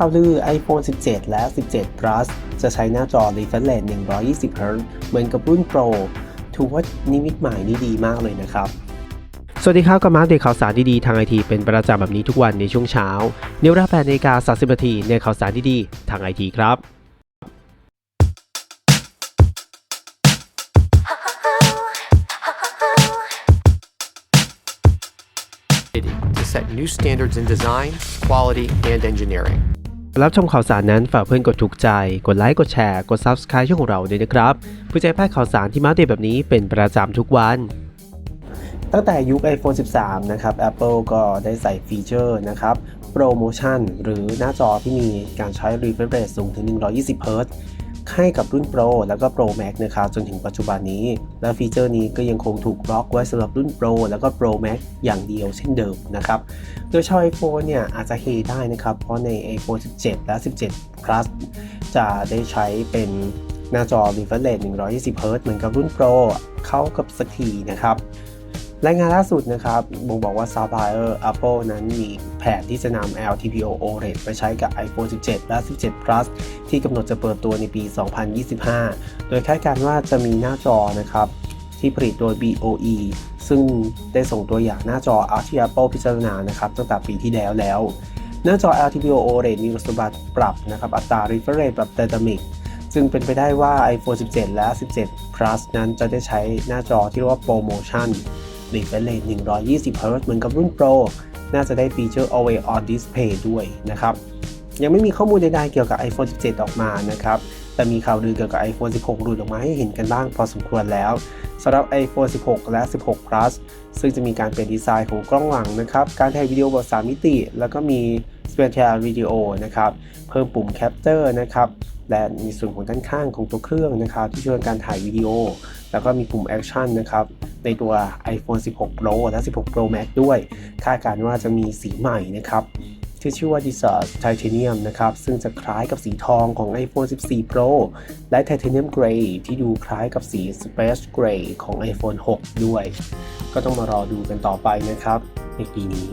ข่าวลือ iPhone 17 และ 17 Plus จะใช้หน้าจอ refresh rate 120 Hz เหมือนกับรุ่น Pro ถือว่านิมิตหมายนี่ดีมากเลยนะครับ สวัสดีครับกับมาเดตข่าวสารดีๆทางไอทีเป็นประจำแบบนี้ทุกวันในช่วงเช้าในเวลา8นาฬิกา30นาทีในข่าวสารดีๆทางไอทีครับ to set new standards in design, quality, and engineering. รับชมข่าวสารนั้นฝากเพื่อนกดถูกใจ กดไลค์ กดแชร์ กด Subscribe ช่องของเราด้วยนะครับเพื่อจะให้พลาดข่าวสารที่มาเดตแบบนี้เป็นประจำทุกวัน ตั้งแต่ยุค iPhone 13 นะครับ Apple ก็ได้ใส่ฟีเจอร์นะครับ Promotion หรือหน้าจอที่มีการใช้ refresh rate สูงถึง 120 Hz ให้กับรุ่น Pro แล้วก็ Pro Max นะครับจนถึงปัจจุบันนี้ และฟีเจอร์นี้ก็ยังคงถูกล็อกไว้สำหรับรุ่น Pro แล้วก็ Pro Max อย่างเดียวเช่นเดิมนะครับโดยชาว iPhone เนี่ยอาจจะเฮได้นะครับ เพราะใน iPhone 17 และ 17 Plus จะได้ใช้เป็นหน้าจอ refresh rate 120 Hz เหมือนกับรุ่น Pro เข้ากับสักทีนะครับ รายงานล่าสุดนะครับบ่งบอกว่า Sapphire Apple นั้นมีแผนที่จะนำ LTPO OLED ไปใช้กับ iPhone 17 และ 17 Plus ที่กำหนดจะเปิดตัวในปี 2025 โดยคาดการณ์ว่าจะมีหน้าจอนะครับที่ผลิตโดย BOE ซึ่งได้ส่งตัวอย่างหน้าจอที่ Apple พิจารณานะครับตั้งแต่ปีที่แล้วแล้ว หน้าจอ LTPO OLED มีคุณสมบัติปรับนะครับอัตรา refresh rate แบบ dynamic ซึ่งเป็นไปได้ว่า iPhone 17 และ 17 Plus นั้นจะได้ใช้หน้าจอที่เรียกว่า Promotion refresh rate 120 Hz เหมือนกับรุ่น Pro น่าจะได้ฟีเจอร์ Always on Display ด้วยนะครับ ยังไม่มีข้อมูลใดๆเกี่ยวกับ iPhone 17 ออกมานะครับ แต่มีข่าวลือเกี่ยวกับ iPhone 16 หลุดออกมาให้เห็นกันบ้างพอสมควรแล้วสำหรับ iPhone 16 และ 16 Plus ซึ่งจะมีการเปลี่ยนดีไซน์ของกล้องหลังนะครับ การถ่ายวิดีโอแบบ3มิติ แล้วก็มี Spatial Video นะครับ เพิ่มปุ่ม Capture นะครับ และมีส่วนของด้านข้างของตัวเครื่องนะครับ ที่ช่วยการถ่ายวิดีโอ แล้วก็มีปุ่ม Action นะครับ ในตัว iPhone 16 Pro และ 16 Pro Max ด้วย คาดการณ์ว่าจะมีสีใหม่นะครับที่ชื่อว่า d i s a s Titanium นะครับ ซึ่งจะคล้ายกับสีทองของ iPhone 14 Pro และ Titanium Gray ที่ดูคล้ายกับสี Space Gray ของ iPhone 6 ด้วย ก็ต้องมารอดูกันต่อไปนะครับ ในปีนี้